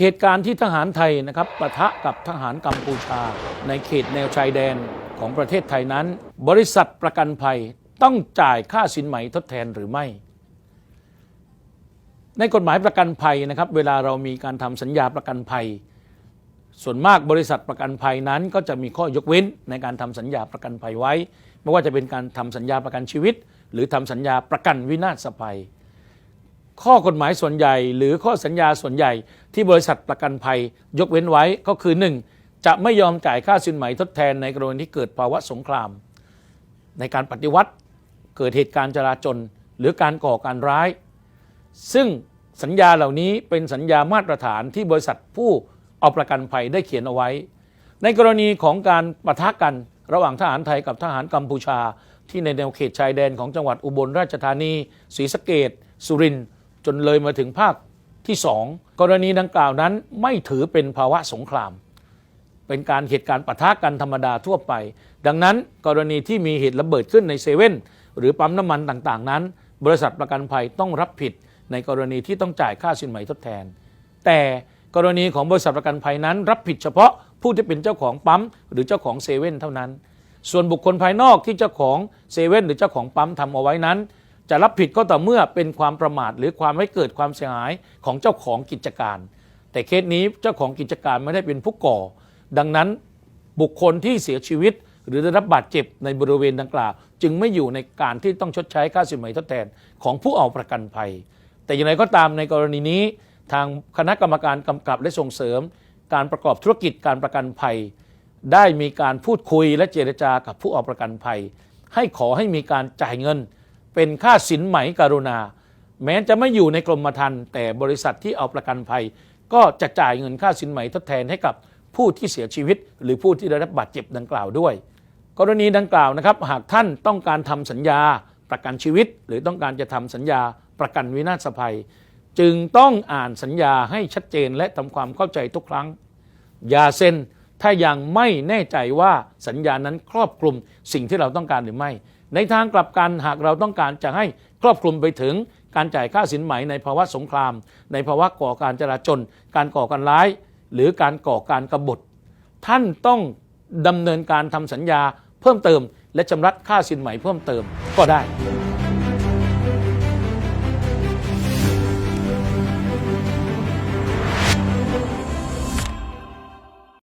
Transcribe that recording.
เหตุการณ์ที่ทหารไทยนะครับปะทะกับทหารกัมพูชา ในเขตแนวชายแดนของประเทศไทยนั้น บริษัทประกันภัยต้องจ่ายค่าสินไหมทดแทนหรือไม่ ในกฎหมายประกันภัยนะครับ เวลาเรามีการทำสัญญาประกันภัย ส่วนมากบริษัทประกันภัยนั้น ก็จะมีข้อยกเว้นในการทำสัญญาประกันภัยไว้ ไม่ว่าจะเป็นการทำสัญญาประกันชีวิต หรือทำสัญญาประกันวินาศภัย ข้อกฎหมายส่วนใหญ่ หรือข้อสัญญาส่วนใหญ่ ที่บริษัทประกันภัย ยกเว้นไว้ก็คือ 1. จะไม่ยอมจ่ายค่าสินไหมทดแทนในกรณีที่เกิดภาวะสงคราม ในการปฏิวัติเกิดเหตุการณ์จราจนหรือการก่อการร้าย ซึ่งสัญญาเหล่านี้เป็นสัญญามาตรฐานที่บริษัทผู้เอาประกันภัยได้เขียนเอาไว้ ในกรณีของการปะทะกันระหว่างทหารไทยกับทหารกัมพูชา ที่ในแนวเขตชายแดนของจังหวัดอุบลราชธานีศรีสะเกดสุรินทร์ จนเลยมาถึงภาคที่สองกรณีดังกล่าวนั้นไม่ถือเป็นภาวะสงคราม เป็นการเหตุการณ์ปะทะกันธรรมดาทั่วไป ดังนั้นกรณีที่มีเหตุระเบิดขึ้นในเซเว่นหรือปั๊มน้ำมันต่างๆ นั้น บริษัทประกันภัยต้องรับผิดในกรณีที่ต้องจ่ายค่าสินไหมทดแทน แต่กรณีของบริษัทประกันภัยนั้น รับผิดเฉพาะผู้ที่เป็นเจ้าของปั๊มหรือเจ้าของเซเว่นเท่านั้น ส่วนบุคคลภายนอกที่เจ้าของเซเว่นหรือเจ้าของปั๊มทำเอาไว้นั้น จะรับผิดก็ต่อเมื่อเป็นความประมาทหรือความให้เกิดความเสียหายของเจ้าของกิจการ แต่เคสนี้เจ้าของกิจการไม่ได้เป็นผู้ก่อ ดังนั้นบุคคลที่เสียชีวิต หรือได้รับบาดเจ็บในบริเวณดังกล่าว จึงไม่อยู่ในการที่ต้องชดใช้ค่าสินไหมทดแทนของผู้เอาประกันภัย แต่อย่างไรก็ตามในกรณีนี้ ทางคณะกรรมการกำกับและส่งเสริม การประกอบธุรกิจการประกันภัย ได้มีการพูดคุยและเจรจากับผู้เอาประกันภัย ให้ขอให้มีการจ่ายเงิน เป็นค่าสินไหมการุณา แม้จะไม่อยู่ในกรมธรรม์แต่บริษัทที่เอาประกันภัย ก็จะจ่ายเงินค่าสินไหมทดแทนให้กับผู้ที่เสียชีวิต หรือผู้ที่ได้รับบาดเจ็บดังกล่าวด้วย กรณีดังกล่าวนะครับ หากท่านต้องการทำสัญญาประกันชีวิต หรือต้องการจะทำสัญญาประกันวินาศภัย จึงต้องอ่านสัญญาให้ชัดเจนและทำความเข้าใจทุกครั้ง อย่าเซ็นถ้ายังไม่แน่ใจว่าสัญญานั้นครอบคลุมสิ่งที่เราต้องการหรือไม่ ในทางกลับกันหากเราต้องการจะให้ครอบคลุมไปถึงการจ่ายค่าสินไหมในภาวะสงคราม ในภาวะก่อการจราจน การก่อการร้าย หรือการก่อการกบฏ ท่านต้องดำเนินการทำสัญญาเพิ่มเติม และชำระค่าสินไหมเพิ่มเติมก็ได้